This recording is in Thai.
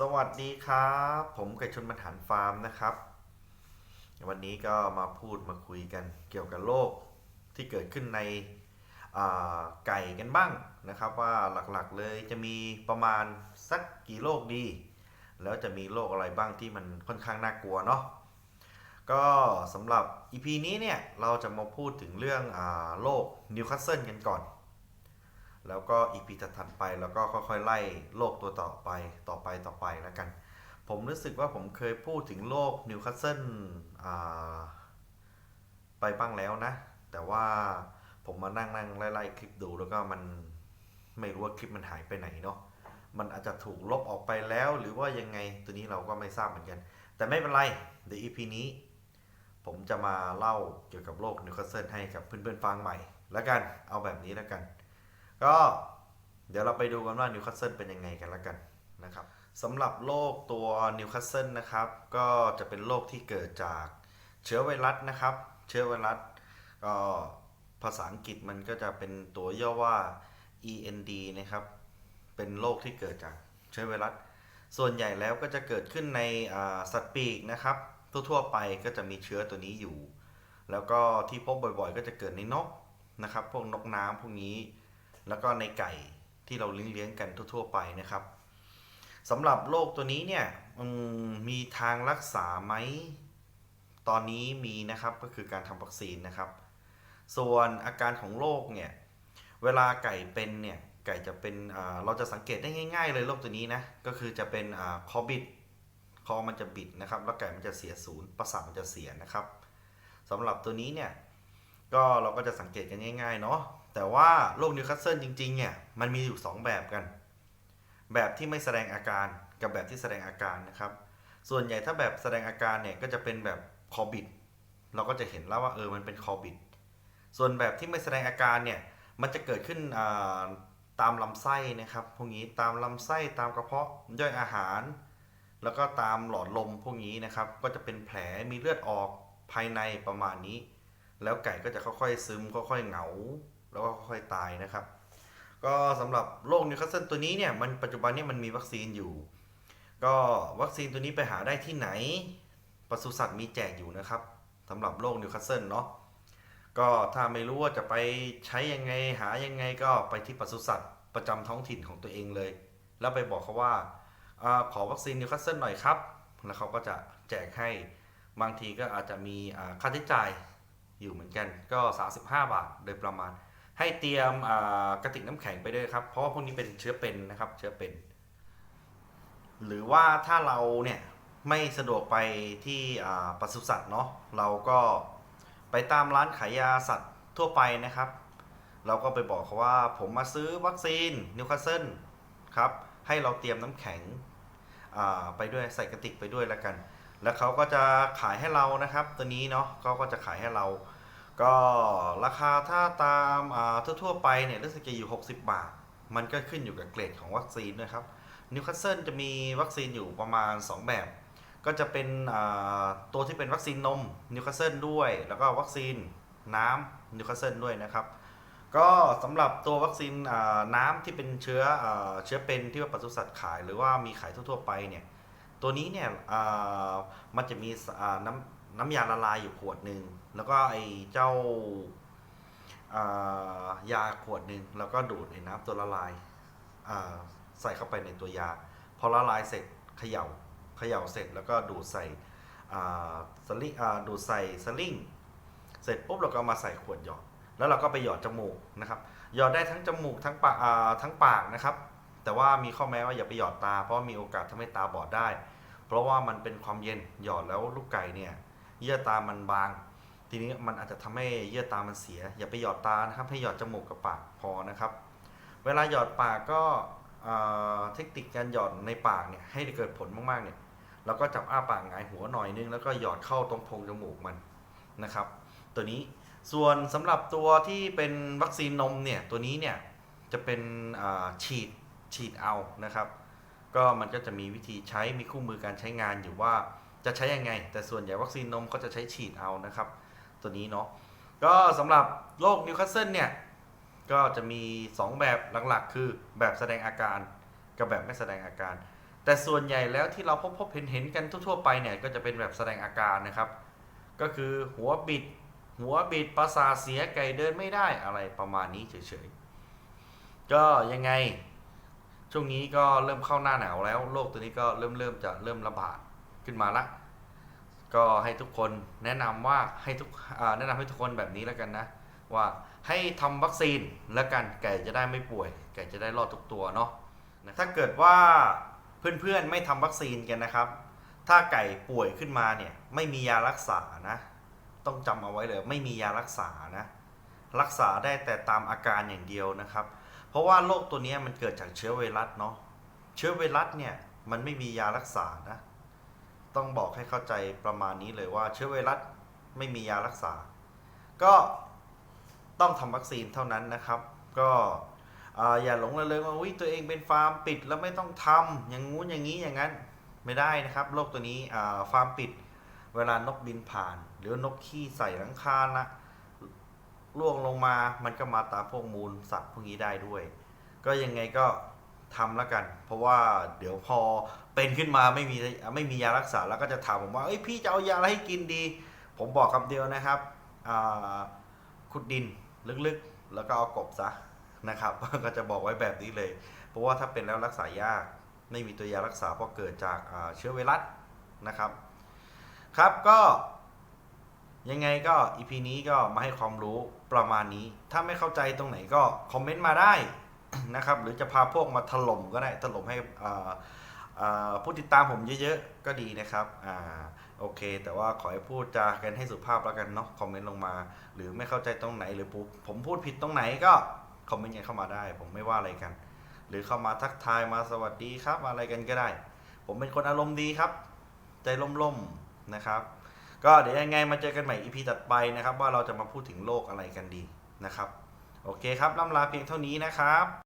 สวัสดีครับ ผมไก่ชนบรรหารฟาร์มนะครับ วันนี้ก็มาพูดมาคุยกันเกี่ยวกับโรคที่เกิดขึ้นในไก่กันบ้างนะครับ ว่าหลักๆเลยจะมีประมาณสักกี่โรคดี แล้วจะมีโรคอะไรบ้างที่มันค่อนข้างน่ากลัวเนาะก็สำหรับ EP นี้เนี่ยเราจะมาพูดถึงเรื่องอโรคนิวคาสเซิลกันก่อน แล้วก็อีพีถัดไปแล้วก็ค่อยๆไล่โรคตัวต่อไปต่อไปต่อไปแล้วกัน ผมรู้สึกว่าผมเคยพูดถึงโรคนิวคาสเซิลไปบ้างแล้วนะ แต่ว่าผมมานั่งนั่งไล่ๆคลิปดูแล้วก็มันไม่รู้ว่าคลิปมันหายไปไหนเนาะมันอาจจะถูกลบออกไปแล้วหรือว่ายังไงตัวนี้เราก็ไม่ทราบเหมือนกัน แต่ไม่เป็นไรเดี๋ยว EP นี้ ผมจะมาเล่าเกี่ยวกับโรคนิวคาสเซิลให้กับเพื่อนๆฟังใหม่แล้วกันเอาแบบนี้แล้วกัน ก็เดี๋ยวเราไปดูกันว่านิวคาสเซิลเป็นยังไงกันแล้วกันนะครับสำหรับโรคตัวนิวคาสเซิลนะครับ ก็จะเป็นโรคที่เกิดจากเชื้อไวรัสนะครับ เชื้อไวรัสก็ภาษาอังกฤษมันก็จะเป็นตัวย่อว่า END นะครับ เป็นโรคที่เกิดจากเชื้อไวรัส ส่วนใหญ่แล้วก็จะเกิดขึ้นในสัตว์ปีกนะครับ ทั่วๆไปก็จะมีเชื้อตัวนี้อยู่ แล้วก็ที่พบบ่อยๆ ก็จะเกิดในนกนะครับ พวกนกน้ำพวกนี้ แล้วก็ในไก่ที่เราเลี้ยงๆกันทั่ว ๆ ไปนะครับสำหรับโรคตัวนี้เนี่ยมีทางรักษาไหมตอนนี้มีนะครับก็คือการทำวัคซีนนะครับ ส่วนอาการของโรคเนี่ยเวลาไก่เป็นเนี่ยไก่จะเป็นเราจะสังเกตได้ง่าย ๆ เลยโรคตัวนี้นะก็คือจะเป็นอคอบิดคอมันจะบิดนะครับ แล้วไก่มันจะเสียศูนย์ประสาทมันจะเสียนะครับสำหรับตัวนี้เนี่ยก็เราก็จะสังเกตกันง่าย ๆ เนาะ แต่ว่าโรคนิวคาสเซิลจริงๆเนี่ยมันมีอยู่ 2 แบบกัน แบบที่ไม่แสดงอาการกับแบบที่แสดงอาการนะครับ ส่วนใหญ่ถ้าแบบแสดงอาการเนี่ยก็จะเป็นแบบคอบิดเราก็จะเห็นแล้วว่าเออมันเป็นคอบิดส่วนแบบที่ไม่แสดงอาการเนี่ยมันจะเกิดขึ้นตามลำไส้นะครับพวกนี้ตามลำไส้ตามกระเพาะย่อยอาหาร แล้วก็ตามหลอดลมพวกนี้นะครับ ก็จะเป็นแผลมีเลือดออกภายในประมาณนี้ แล้วไก่ก็จะค่อยๆซึมค่อยๆเหงา แล้วก็ค่อยตายนะครับ ก็สำหรับโรคนิวคาสเซิลตัวนี้เนี่ยมันปัจจุบันเนี่ยมันมีวัคซีนอยู่ ก็วัคซีนตัวนี้ไปหาได้ที่ไหนปศุสัตว์มีแจกอยู่นะครับสำหรับโรคนิวคาสเซิลเนาะก็ถ้าไม่รู้ว่าจะไปใช้ยังไงหายังไงก็ไปที่ปศุสัตว์ประจำท้องถิ่นของตัวเองเลย แล้วไปบอกเขาว่าอขอวัคซีนนิวคาสเซิลหน่อยครับ แล้วเขาก็จะแจกให้บางทีก็อาจจะมีค่าใช้จ่ายอยู่เหมือนกันก็ 35 บาทโดยประมาณ ให้เตรียมกระติกน้ำแข็งไปด้วยครับ เพราะว่าพวกนี้เป็นเชื้อเป็นนะครับ เชื้อเป็น หรือว่าถ้าเราเนี่ยไม่สะดวกไปที่ปศุสัตว์เนาะเราก็ไปตามร้านขายยาสัตว์ทั่วไปนะครับ เราก็ไปบอกเขาว่าผมมาซื้อวัคซีนนิวคาสเซิลครับ ให้เราเตรียมน้ำแข็งไปด้วยใส่กระติกไปด้วยแล้วกัน แล้วเขาก็จะขายให้เรานะครับ ตัวนี้เนาะเขาก็จะขายให้เรา ก็ราคาถ้าตามทั่วๆไปเนี่ยรู้สึกจะอยู่ 60 บาท มันก็ขึ้นอยู่กับเกรดของวัคซีนนะครับนิวคาสเซิลจะมีวัคซีนอยู่ประมาณ 2 แบบ ก็จะเป็นตัวที่เป็นวัคซีนนมนิวคาสเซิลด้วย แล้วก็วัคซีนน้ำนิวคาสเซิลด้วยนะครับก็สำหรับตัววัคซีนน้ำที่เป็นเชื้อเชื้อเป็นที่ว่าปศุสัตว์ขายหรือว่ามีขายทั่วๆไปเนี่ยตัวนี้เนี่ยมันจะมีน้ำน้ำยาละลายอยู่ขวดหนึ่ง แล้วก็ไอ้เจ้าายาขวดหนึ่งแล้วก็ดูดไอ้น้ำตัวละลายาใส่เข้าไปในตัวยา พอละลายเสร็จเขย่าเขย่าเสร็จแล้วก็ดูดใส่สลิงอ่าดูดใส่สลิงเสร็จปุ๊บเราก็มาใส่ขวดหยอด แล้วเราก็ไปหยอดจมูกนะครับหยอดได้ทั้งจมูกทั้งปากทั้งปากนะครับ แต่ว่ามีข้อแม้ว่าอย่าไปหยอดตาเพราะมีโอกาสทำให้ตาบอดได้ เพราะว่ามันเป็นความเย็นหยอดแล้วลูกไก่เนี่ยเยื่อตามันบาง ทีนี้มันอาจจะทำให้เยื่อตามันเสีย อย่าไปหยอดตานะครับ ให้หยอดจมูกกับปากพอนะครับ เวลาหยอดปากก็เทคนิคการหยอดในปากเนี่ยให้เกิดผลมากๆเนี่ยเราก็จับอ้าปากหงายหัวหน่อยนึง แล้วก็หยอดเข้าตรงโพรงจมูกมันนะครับ ตัวนี้ส่วนสำหรับตัวที่เป็นวัคซีนนมเนี่ยตัวนี้เนี่ยจะเป็นฉีดฉีดเอานะครับ ก็มันก็จะมีวิธีใช้มีคู่มือการใช้งานอยู่ว่าจะใช้ยังไง แต่ส่วนใหญ่วัคซีนนมก็จะใช้ฉีดเอานะครับ ตัวนี้เนาะก็สำหรับโรคนิวคาสเซิลเนี่ย ก็จะมี 2 แบบหลักๆ คือแบบแสดงอาการกับแบบไม่แสดงอาการ แต่ส่วนใหญ่แล้วที่เราพบพบเห็นเห็นกันทั่วๆไปเนี่ย ก็จะเป็นแบบแสดงอาการนะครับ ก็คือหัวบิด หัวบิดประสาเสียไก่เดินไม่ได้อะไรประมาณนี้เฉยๆ ก็ยังไงช่วงนี้ก็เริ่มเข้าหน้าหนาวแล้วโรคตัวนี้ก็เริ่มเริ่มจะเริ่มระบาดขึ้นมาละ ก็ให้ทุกคนแนะนำว่าให้ทุกแนะนำให้ทุกคนแบบนี้แล้วกันนะ ว่าให้ทำวัคซีนแล้วกันไก่จะได้ไม่ป่วย ไก่จะได้รอดทุกตัวเนาะถ้าเกิดว่าเพื่อนๆไม่ทำวัคซีนกันนะครับ ถ้าไก่ป่วยขึ้นมาเนี่ยไม่มียารักษานะ ต้องจำเอาไว้เลยไม่มียารักษานะ รักษาได้แต่ตามอาการอย่างเดียวนะครับ เพราะว่าโรคตัวนี้มันเกิดจากเชื้อไวรัสเนาะเชื้อไวรัสเนี่ยมันไม่มียารักษานะ ต้องบอกให้เข้าใจประมาณนี้เลยว่าเชื้อไวรัสไม่มียารักษา ก็ต้องทำวัคซีนเท่านั้นนะครับ ก็ออย่าหลงระเริงว่าอุ๊ยตัวเองเป็นฟาร์มปิดแล้วไม่ต้องทำอย่างงู้นอย่างนี้อย่างนั้นไม่ได้นะครับโรคตัวนี้ฟาร์มปิดเวลานกบินผ่าน หรือนกขี้ใส่หลังคาละล่วงลงมามันก็มาตามพวกมูลสัตว์พวกนี้ได้ด้วย ก็ยังไงก็ ทำแล้วกัน เพราะว่าเดี๋ยวพอเป็นขึ้นมาไม่มีไม่มียารักษาแล้วก็จะถามผมว่าเอ้ยพี่จะเอายาอะไรให้กินดี ผมบอกคำเดียวนะครับขุดดินลึกๆ แล้วก็เอากบซะนะครับ ก็จะบอกไว้แบบนี้เลย เพราะว่าถ้าเป็นแล้วรักษายากไม่มีตัวยารักษาเพราะเกิดจากาเชื้อไวรัสนะครับ ครับก็ยังไงก็อีพีนี้ก็มาให้ความรู้ประมาณนี้ ถ้าไม่เข้าใจตรงไหนก็คอมเมนต์มาได้ นะครับ หรือจะพาพวกมาถล่มก็ได้ถล่มให้ผู้ติดตามผมเยอะๆ ก็ดีนะครับอ่าโอเค แต่ว่าขอให้พูดจากันให้สุภาพแล้วกันเนาะคอมเมนต์ลงมา หรือไม่เข้าใจตรงไหนหรือผมผมพูดผิดตรงไหนก็คอมเมนต์กันเข้ามาได้ ผมไม่ว่าอะไรกัน หรือเข้ามาทักทายมาสวัสดีครับอะไรกันก็ได้ ผมเป็นคนอารมณ์ดีครับ ใจล่มๆนะครับ ก็เดี๋ยวยังไงมาเจอกันใหม่ EP ตัดไปนะครับ ว่าเราจะมาพูดถึงโลกอะไรกันดีนะครับ โอเคครับล่ำลาเพียงเท่านี้นะครับ